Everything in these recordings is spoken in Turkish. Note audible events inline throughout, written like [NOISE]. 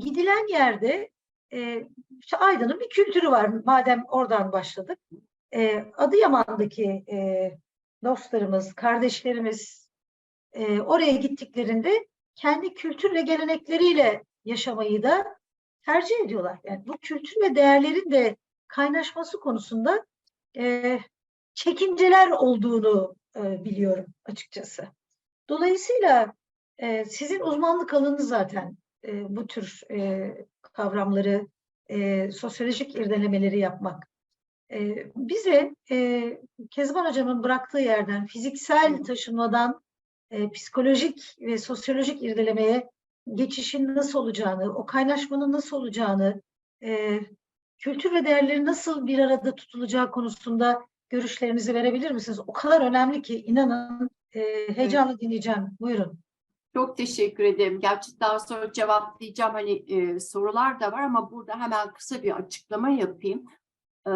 gidilen yerde e, işte Aydın'ın bir kültürü var. Madem oradan başladık. E, Adıyaman'daki e, dostlarımız, kardeşlerimiz e, oraya gittiklerinde kendi kültür ve gelenekleriyle yaşamayı da tercih ediyorlar. Yani bu kültür ve değerlerin de kaynaşması konusunda e, çekinceler olduğunu e, biliyorum açıkçası. Dolayısıyla e, sizin uzmanlık alanınız zaten e, bu tür e, kavramları, e, sosyolojik irdelemeleri yapmak. E, bize e, Kezban Hocam'ın bıraktığı yerden, fiziksel taşınmadan e, psikolojik ve sosyolojik irdelemeye geçişin nasıl olacağını, o kaynaşmanın nasıl olacağını, e, kültür ve değerlerin nasıl bir arada tutulacağı konusunda görüşlerinizi verebilir misiniz? O kadar önemli ki inanın e, heyecanla dinleyeceğim. Buyurun. Çok teşekkür ederim. Gerçi daha sonra cevaplayacağım hani e, sorular da var ama burada hemen kısa bir açıklama yapayım. E,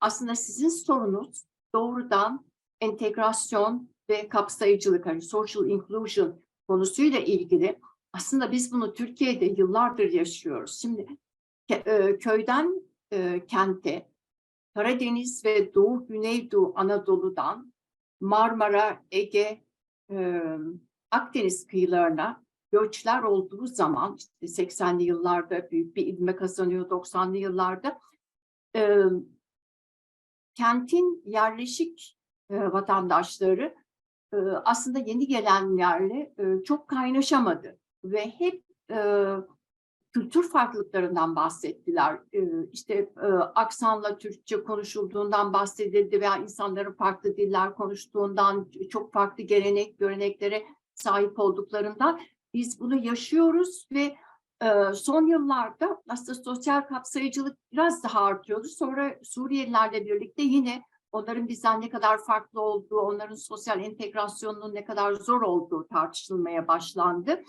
aslında sizin sorunuz doğrudan entegrasyon ve kapsayıcılık, hani social inclusion konusuyla ilgili. Aslında biz bunu Türkiye'de yıllardır yaşıyoruz. Şimdi e, köyden e, kente, Karadeniz ve Doğu Güneydoğu Anadolu'dan Marmara, Ege, e, Akdeniz kıyılarına göçler olduğu zaman işte 80'li yıllarda büyük bir ivme kazanıyor 90'lı yıllarda e, kentin yerleşik e, vatandaşları e, aslında yeni gelenlerle e, çok kaynaşamadı ve hep e, kültür farklılıklarından bahsettiler. E, işte e, aksanla Türkçe konuşulduğundan bahsedildi veya insanların farklı diller konuştuğundan, çok farklı gelenek, göreneklere sahip olduklarından biz bunu yaşıyoruz ve e, son yıllarda aslında sosyal kapsayıcılık biraz daha artıyordu. Sonra Suriyelilerle birlikte yine onların bizden ne kadar farklı olduğu, onların sosyal entegrasyonunun ne kadar zor olduğu tartışılmaya başlandı.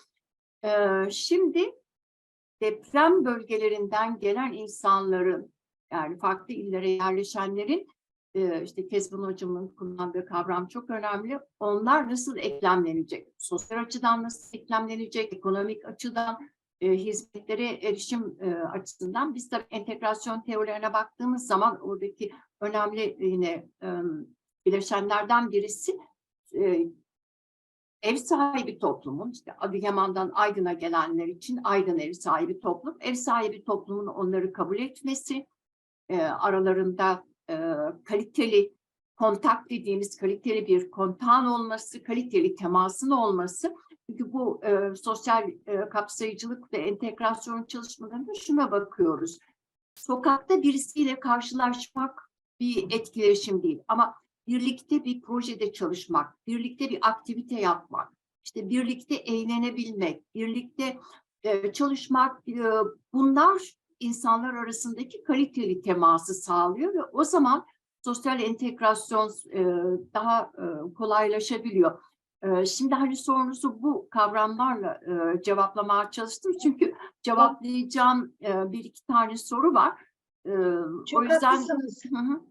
E, şimdi deprem bölgelerinden gelen insanların yani farklı illere yerleşenlerin e, işte Kezban hocamın kullandığı kavram çok önemli. Onlar nasıl eklemlenecek? Sosyal açıdan nasıl eklemlenecek? Ekonomik açıdan e, hizmetlere erişim e, açısından biz tabii entegrasyon teorilerine baktığımız zaman oradaki önemli yine e, bileşenlerden birisi e, ev sahibi toplumun işte Adıyaman'dan Aydın'a gelenler için Aydın ev sahibi toplum, ev sahibi toplumun onları kabul etmesi, e, aralarında e, kaliteli kontak dediğimiz kaliteli bir kontağın olması, kaliteli temasın olması. Çünkü bu e, sosyal e, kapsayıcılık ve entegrasyon çalışmalarında şuna bakıyoruz. Sokakta birisiyle karşılaşmak bir etkileşim değil ama birlikte bir projede çalışmak, birlikte bir aktivite yapmak, işte birlikte eğlenebilmek, birlikte e, çalışmak, e, bunlar insanlar arasındaki kaliteli teması sağlıyor ve o zaman sosyal entegrasyon e, daha e, kolaylaşabiliyor. E, şimdi hani sorunuzu bu kavramlarla e, cevaplamaya çalıştım çünkü cevaplayacağım e, bir iki tane soru var. E, Çok o yüzden haklısınız. Hı hı.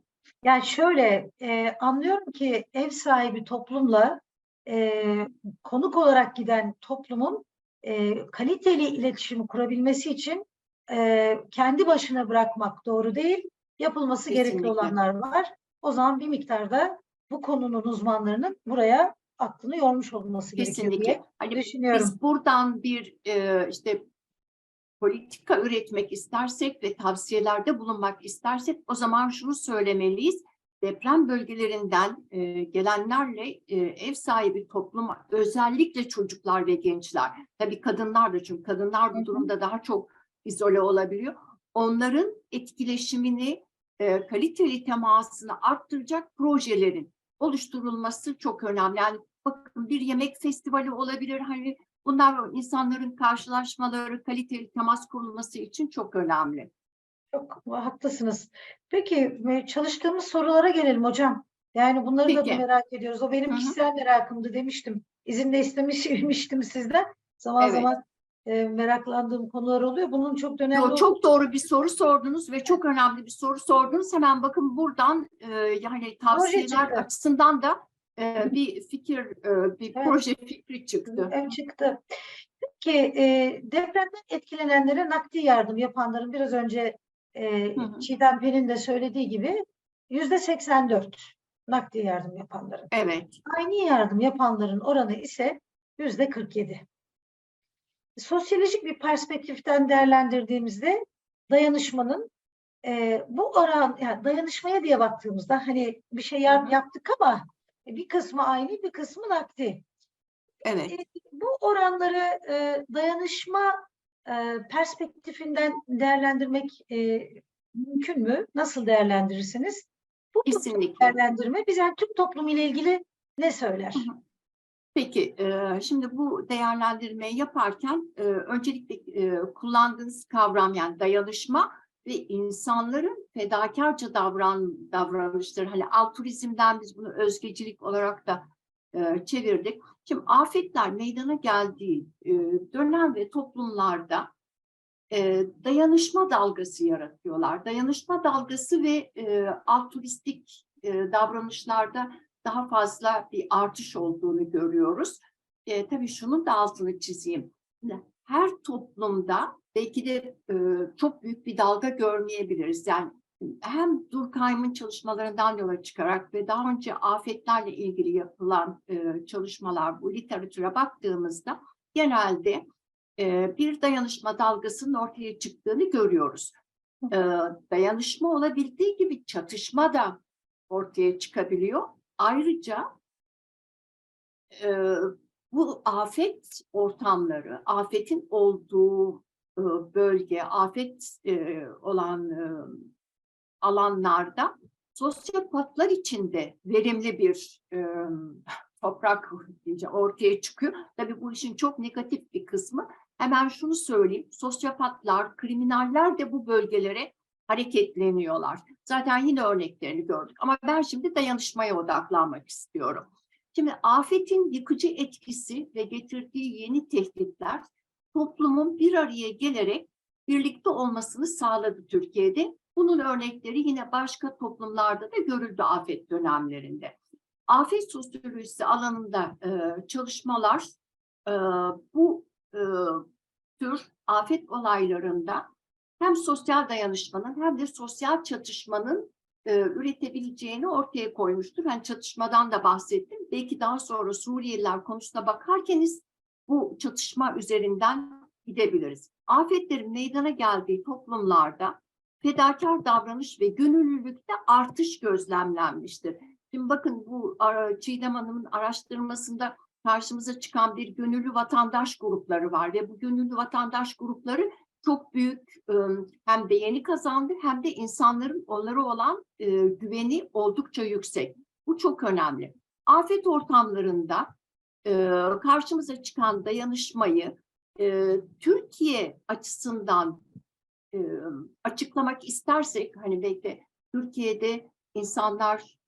Yani şöyle e, anlıyorum ki ev sahibi toplumla e, konuk olarak giden toplumun e, kaliteli iletişimi kurabilmesi için e, kendi başına bırakmak doğru değil. Yapılması gerekli Kesinlikle. olanlar var. O zaman bir miktarda bu konunun uzmanlarının buraya aklını yormuş olması gerekiyor diye Kesinlikle. Hani düşünüyorum. biz buradan bir e, işte politika üretmek istersek ve tavsiyelerde bulunmak istersek o zaman şunu söylemeliyiz. Deprem bölgelerinden e, gelenlerle e, ev sahibi topluma özellikle çocuklar ve gençler tabii kadınlar da çünkü kadınlar bu durumda daha çok izole olabiliyor. Onların etkileşimini e, kaliteli temasını arttıracak projelerin oluşturulması çok önemli. Yani bakın bir yemek festivali olabilir hani bunlar insanların karşılaşmaları, kaliteli temas kurulması için çok önemli. Çok haklısınız. Peki e, çalıştığımız sorulara gelelim hocam. Yani bunları da Peki. merak ediyoruz. O benim Hı hı. kişisel merakımdı demiştim. İzin de [LAUGHS] istemiştim sizden. Zaman Evet. zaman e, meraklandığım konular oluyor. Bunun çok önemli Yo, çok doğru bir soru sordunuz ve çok önemli bir soru sordunuz. Hemen bakın buradan e, yani tavsiyeler açısından da e, bir fikir, e, bir Evet. proje fikri çıktı. Hem çıktı. ki e, depremden etkilenenlere nakdi yardım yapanların biraz önce e, Hı hı. Çiğdem Pelin de söylediği gibi yüzde 84 nakdi yardım yapanların. Evet. Aynı yardım yapanların oranı ise yüzde 47. Sosyolojik bir perspektiften değerlendirdiğimizde dayanışmanın e, bu oran, yani dayanışmaya diye baktığımızda hani bir şey yap- yaptık ama bir kısmı aynı, bir kısmı nakdi. Evet. E, bu oranları e, dayanışma e, perspektifinden değerlendirmek e, mümkün mü? Nasıl değerlendirirsiniz? Bu Kesinlikle. değerlendirme bize Türk toplumu ile ilgili ne söyler? Hı hı. Peki, şimdi bu değerlendirmeyi yaparken öncelikle kullandığınız kavram yani dayanışma ve insanların fedakarca davran davranışları hani altruizmden biz bunu özgecilik olarak da çevirdik. Şimdi afetler meydana geldiği dönem ve toplumlarda dayanışma dalgası yaratıyorlar. Dayanışma dalgası ve altruistik e, davranışlarda daha fazla bir artış olduğunu görüyoruz. E, tabii şunun da altını çizeyim. Her toplumda belki de e, çok büyük bir dalga görmeyebiliriz. Yani hem Durkheim'in çalışmalarından yola çıkarak ve daha önce afetlerle ilgili yapılan e, çalışmalar, bu literatüre baktığımızda genelde e, bir dayanışma dalgasının ortaya çıktığını görüyoruz. E, dayanışma olabildiği gibi çatışma da ortaya çıkabiliyor. Ayrıca e, bu afet ortamları, afetin olduğu e, bölge, afet e, olan e, alanlarda sosyopatlar içinde verimli bir e, toprak ortaya çıkıyor. Tabii bu işin çok negatif bir kısmı. Hemen şunu söyleyeyim, sosyopatlar, kriminaller de bu bölgelere hareketleniyorlar. Zaten yine örneklerini gördük ama ben şimdi dayanışmaya odaklanmak istiyorum. Şimdi afetin yıkıcı etkisi ve getirdiği yeni tehditler toplumun bir araya gelerek birlikte olmasını sağladı Türkiye'de. Bunun örnekleri yine başka toplumlarda da görüldü afet dönemlerinde. Afet sosyolojisi alanında e, çalışmalar e, bu e, tür afet olaylarında hem sosyal dayanışmanın hem de sosyal çatışmanın e, üretebileceğini ortaya koymuştur. Ben çatışmadan da bahsettim. Belki daha sonra Suriyeliler konusuna bakarkeniz bu çatışma üzerinden gidebiliriz. Afetlerin meydana geldiği toplumlarda fedakar davranış ve gönüllülükte artış gözlemlenmiştir. Şimdi bakın bu Çiğdem Hanım'ın araştırmasında karşımıza çıkan bir gönüllü vatandaş grupları var ve bu gönüllü vatandaş grupları çok büyük hem beğeni kazandı hem de insanların onlara olan güveni oldukça yüksek. Bu çok önemli. Afet ortamlarında karşımıza çıkan dayanışmayı Türkiye açısından açıklamak istersek hani belki de Türkiye'de insanlar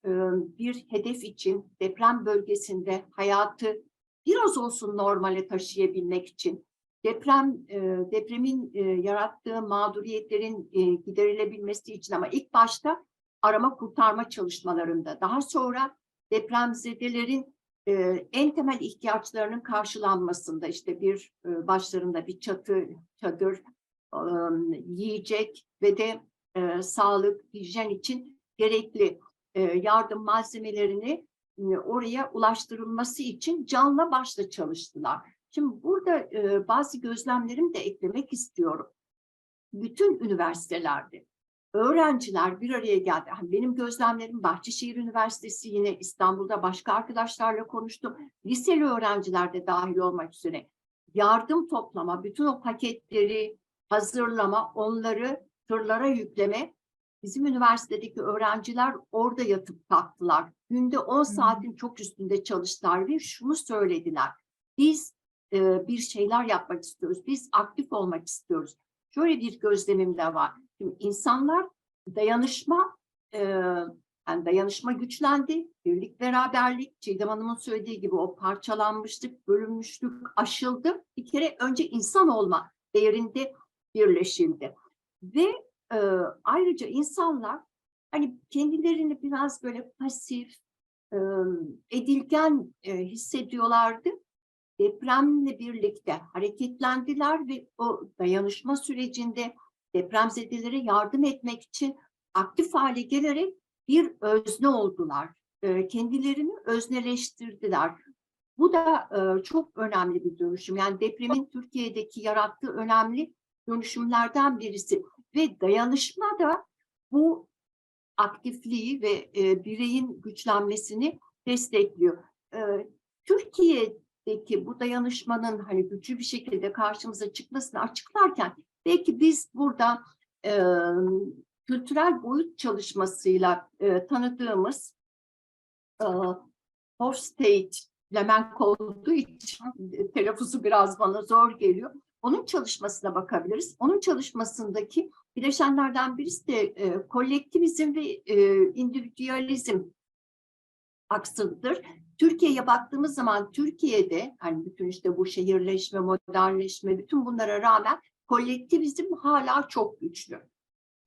bir hedef için deprem bölgesinde hayatı biraz olsun normale taşıyabilmek için deprem e, depremin e, yarattığı mağduriyetlerin e, giderilebilmesi için ama ilk başta arama kurtarma çalışmalarında daha sonra depremzedelerin e, en temel ihtiyaçlarının karşılanmasında işte bir e, başlarında bir çatı, çadır, e, yiyecek ve de e, sağlık, hijyen için gerekli e, yardım malzemelerini e, oraya ulaştırılması için canla başla çalıştılar. Şimdi burada e, bazı gözlemlerimi de eklemek istiyorum. Bütün üniversitelerde öğrenciler bir araya geldi. Hani benim gözlemlerim Bahçeşehir Üniversitesi yine İstanbul'da başka arkadaşlarla konuştum. Liseli öğrenciler de dahil olmak üzere yardım toplama, bütün o paketleri hazırlama, onları tırlara yükleme. Bizim üniversitedeki öğrenciler orada yatıp kalktılar. Günde 10 saatin çok üstünde çalıştılar ve şunu söylediler. Biz e, bir şeyler yapmak istiyoruz. Biz aktif olmak istiyoruz. Şöyle bir gözlemim de var. Şimdi insanlar dayanışma, e, yani dayanışma güçlendi. Birlik, beraberlik, Çiğdem Hanım'ın söylediği gibi o parçalanmışlık, bölünmüşlük aşıldı. Bir kere önce insan olma değerinde birleşildi. Ve e, ayrıca insanlar hani kendilerini biraz böyle pasif, e, edilgen e, hissediyorlardı. Depremle birlikte hareketlendiler ve o dayanışma sürecinde depremzedelere yardım etmek için aktif hale gelerek bir özne oldular. Ee, Kendilerini özneleştirdiler. Bu da e, çok önemli bir dönüşüm. Yani depremin Türkiye'deki yarattığı önemli dönüşümlerden birisi. Ve dayanışma da bu aktifliği ve e, bireyin güçlenmesini destekliyor. E, Türkiye'deki bu dayanışmanın hani güçlü bir şekilde karşımıza çıkmasını açıklarken belki biz burada e, kültürel boyut çalışmasıyla e, tanıdığımız e, Hofstede Flemenk olduğu için telaffuzu biraz bana zor geliyor. Onun çalışmasına bakabiliriz. Onun çalışmasındaki bileşenlerden birisi de e, kolektivizm ve e, individualizm aksıdır. Türkiye'ye baktığımız zaman Türkiye'de hani bütün işte bu şehirleşme, modernleşme bütün bunlara rağmen kolektivizm hala çok güçlü.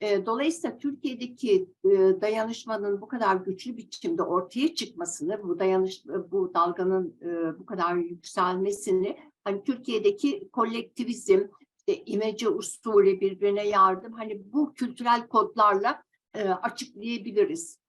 Dolayısıyla Türkiye'deki dayanışmanın bu kadar güçlü biçimde ortaya çıkmasını, bu dayanış bu dalganın bu kadar yükselmesini hani Türkiye'deki kolektivizm, işte imece usulü birbirine yardım hani bu kültürel kodlarla açıklayabiliriz.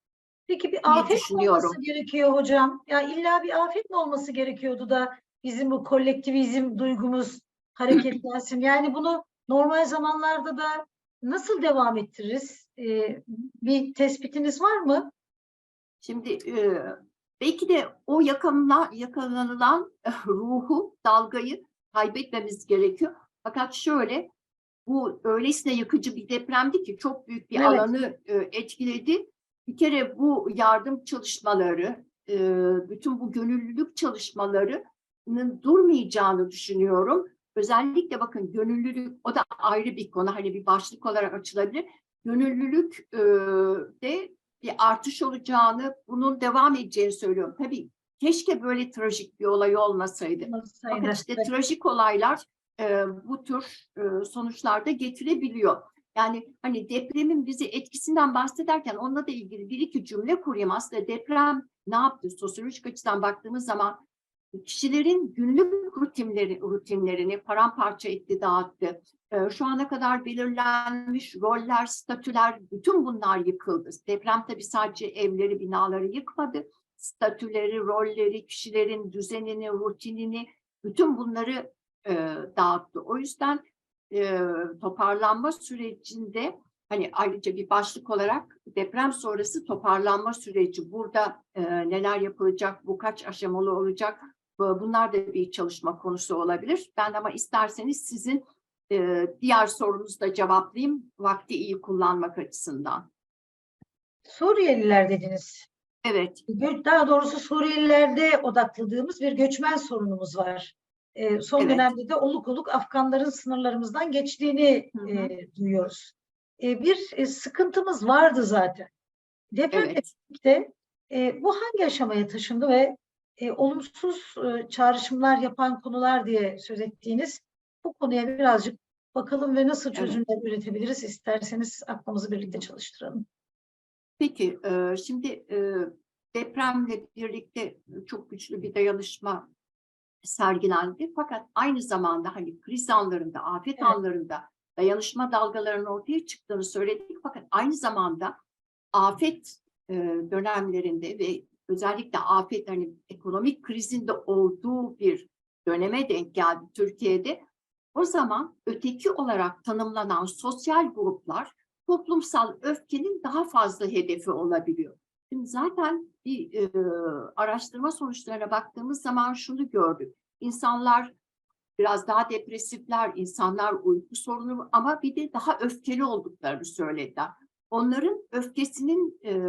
Peki bir afet mi olması gerekiyor hocam? Ya illa bir afet mi olması gerekiyordu da bizim bu kolektivizm duygumuz hareketlensin? Yani bunu normal zamanlarda da nasıl devam ettiririz? Ee, bir tespitiniz var mı? Şimdi e, belki de o yakalana, yakalanılan [LAUGHS] ruhu, dalgayı kaybetmemiz gerekiyor. Fakat şöyle, bu öylesine yakıcı bir depremdi ki çok büyük bir Evet. alanı e, etkiledi. Bir kere bu yardım çalışmaları, e, bütün bu gönüllülük çalışmalarının durmayacağını düşünüyorum. Özellikle bakın gönüllülük, o da ayrı bir konu, hani bir başlık olarak açılabilir. Gönüllülük e, de bir artış olacağını, bunun devam edeceğini söylüyorum. Tabii keşke böyle trajik bir olay olmasaydı. Fakat işte trajik olaylar e, bu tür sonuçlarda getirebiliyor. Yani hani depremin bizi etkisinden bahsederken onunla da ilgili bir iki cümle kurayım. Aslında deprem ne yaptı? Sosyolojik açıdan baktığımız zaman kişilerin günlük rutinleri, rutinlerini paramparça etti, dağıttı. E, şu ana kadar belirlenmiş roller, statüler, bütün bunlar yıkıldı. Deprem tabii sadece evleri, binaları yıkmadı. Statüleri, rolleri, kişilerin düzenini, rutinini, bütün bunları e, dağıttı. O yüzden e, toparlanma sürecinde hani ayrıca bir başlık olarak deprem sonrası toparlanma süreci burada e, neler yapılacak, bu kaç aşamalı olacak bu- bunlar da bir çalışma konusu olabilir. Ben ama isterseniz sizin e, diğer sorunuzu da cevaplayayım vakti iyi kullanmak açısından. Suriyeliler dediniz. Evet, Daha doğrusu Suriyelilerde odakladığımız bir göçmen sorunumuz var. Ee, son Evet. dönemde de oluk oluk Afganların sınırlarımızdan geçtiğini Hı hı. e, duyuyoruz. E, bir e, sıkıntımız vardı zaten. Depremle evet. birlikte e, bu hangi aşamaya taşındı ve e, olumsuz e, çağrışımlar yapan konular diye söz ettiğiniz bu konuya birazcık bakalım ve nasıl Evet. çözümler üretebiliriz isterseniz aklımızı birlikte çalıştıralım. Peki, e, şimdi e, depremle birlikte çok güçlü bir dayanışma sergilendi. Fakat aynı zamanda hani kriz anlarında, afet Evet. anlarında dayanışma dalgalarının ortaya çıktığını söyledik. Fakat aynı zamanda afet e, dönemlerinde ve özellikle afet hani ekonomik krizin de olduğu bir döneme denk geldi Türkiye'de. O zaman öteki olarak tanımlanan sosyal gruplar toplumsal öfkenin daha fazla hedefi olabiliyor. Şimdi zaten bir e, araştırma sonuçlarına baktığımız zaman şunu gördük. İnsanlar biraz daha depresifler, insanlar uyku sorunu ama bir de daha öfkeli olduklarını söylediler. Onların öfkesinin e,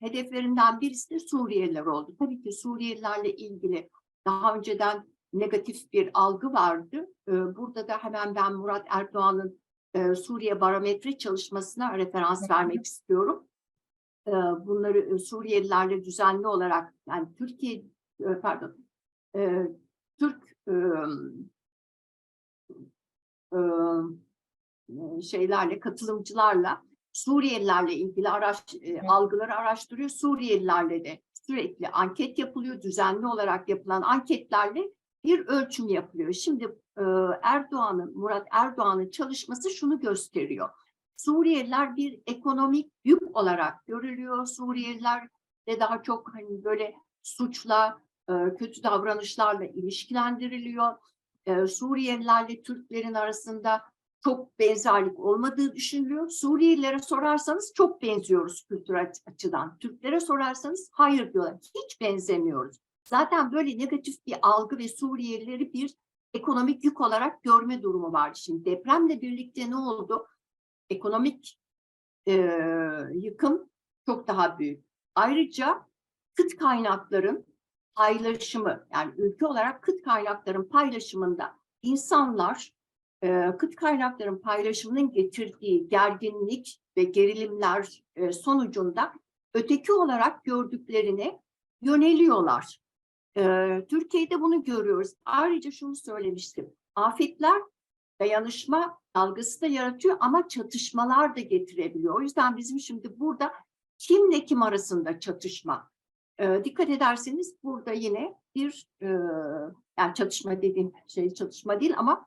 hedeflerinden birisi de Suriyeliler oldu. Tabii ki Suriyelilerle ilgili daha önceden negatif bir algı vardı. E, burada da hemen ben Murat Erdoğan'ın e, Suriye barometre çalışmasına referans vermek istiyorum. E, bunları e, Suriyelilerle düzenli olarak yani Türkiye e, pardon Türk şeylerle katılımcılarla Suriyelilerle ilgili araş, algıları araştırıyor. Suriyelilerle de sürekli anket yapılıyor. Düzenli olarak yapılan anketlerle bir ölçüm yapılıyor. Şimdi Erdoğan'ın, Murat Erdoğan'ın çalışması şunu gösteriyor. Suriyeliler bir ekonomik yük olarak görülüyor. Suriyeliler de daha çok hani böyle suçla, e, kötü davranışlarla ilişkilendiriliyor. E, Suriyelilerle Türklerin arasında çok benzerlik olmadığı düşünülüyor. Suriyelilere sorarsanız çok benziyoruz kültür aç- açıdan. Türklere sorarsanız hayır diyorlar. Hiç benzemiyoruz. Zaten böyle negatif bir algı ve Suriyelileri bir ekonomik yük olarak görme durumu var. Şimdi depremle birlikte ne oldu? Ekonomik e, yıkım çok daha büyük. Ayrıca kıt kaynakların paylaşımı yani ülke olarak kıt kaynakların paylaşımında insanlar e, kıt kaynakların paylaşımının getirdiği gerginlik ve gerilimler e, sonucunda öteki olarak gördüklerine yöneliyorlar. E, Türkiye'de bunu görüyoruz. Ayrıca şunu söylemiştim. Afetler dayanışma algısı da yaratıyor ama çatışmalar da getirebiliyor. O yüzden bizim şimdi burada kimle kim arasında çatışma. E, dikkat ederseniz burada yine bir e, yani çatışma dediğim şey çatışma değil ama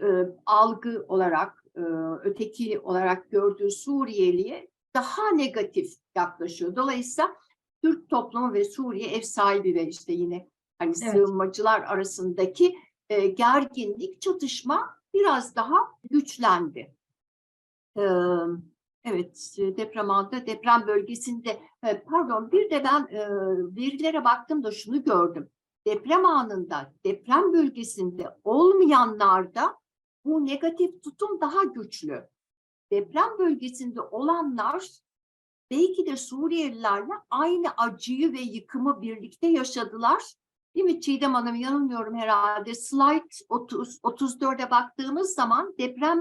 e, algı olarak, e, öteki olarak gördüğü Suriyeli'ye daha negatif yaklaşıyor. Dolayısıyla Türk toplumu ve Suriye ev sahibi ve işte yine hani Evet. sığınmacılar arasındaki e, gerginlik, çatışma biraz daha güçlendi. Evet, deprem anında, deprem bölgesinde, pardon bir de ben e, verilere baktım da şunu gördüm deprem anında, deprem bölgesinde olmayanlarda bu negatif tutum daha güçlü. Deprem bölgesinde olanlar belki de Suriyelilerle aynı acıyı ve yıkımı birlikte yaşadılar. Değil mi Çiğdem Hanım yanılmıyorum herhalde. Slide 30, 34'e baktığımız zaman deprem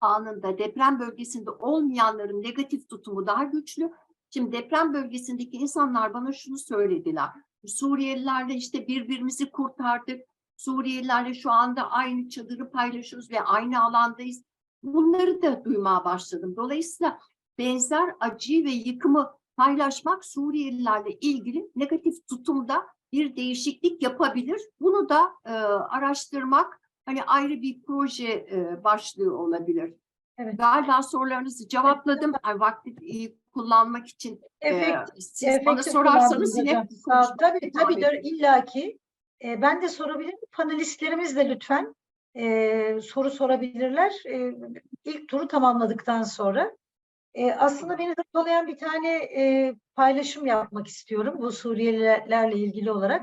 anında deprem bölgesinde olmayanların negatif tutumu daha güçlü. Şimdi deprem bölgesindeki insanlar bana şunu söylediler. Suriyelilerle işte birbirimizi kurtardık. Suriyelilerle şu anda aynı çadırı paylaşıyoruz ve aynı alandayız. Bunları da duymaya başladım. Dolayısıyla benzer acıyı ve yıkımı paylaşmak Suriyelilerle ilgili negatif tutumda bir değişiklik yapabilir. Bunu da e, araştırmak hani ayrı bir proje e, başlığı olabilir. Evet. Galiba sorularınızı cevapladım. Ay, vakti iyi kullanmak için e, Efekt, siz bana efektif sorarsanız yine. Sağ. Tabii tabii de illaki. E, ben de sorabilirim. Panelistlerimiz de lütfen e, soru sorabilirler. E, ilk turu tamamladıktan sonra. E, aslında beni hırpalayan bir tane e, paylaşım yapmak istiyorum bu Suriyelilerle ilgili olarak.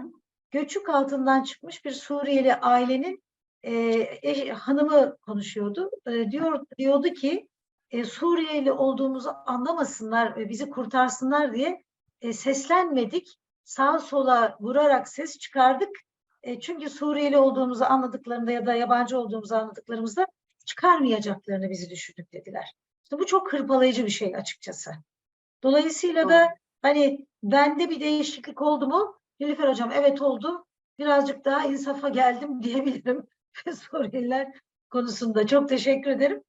Göçük altından çıkmış bir Suriyeli ailenin e, eş- hanımı konuşuyordu. E, diyor diyordu ki e, Suriyeli olduğumuzu anlamasınlar ve bizi kurtarsınlar diye e, seslenmedik. Sağa sola vurarak ses çıkardık. E, çünkü Suriyeli olduğumuzu anladıklarında ya da yabancı olduğumuzu anladıklarımızda çıkarmayacaklarını bizi düşündük dediler. İşte bu çok hırpalayıcı bir şey açıkçası. Dolayısıyla da hani bende bir değişiklik oldu mu? Nilüfer Hocam evet oldu. Birazcık daha insafa geldim [LAUGHS] diyebilirim [LAUGHS] Suriyeliler konusunda. Çok teşekkür ederim.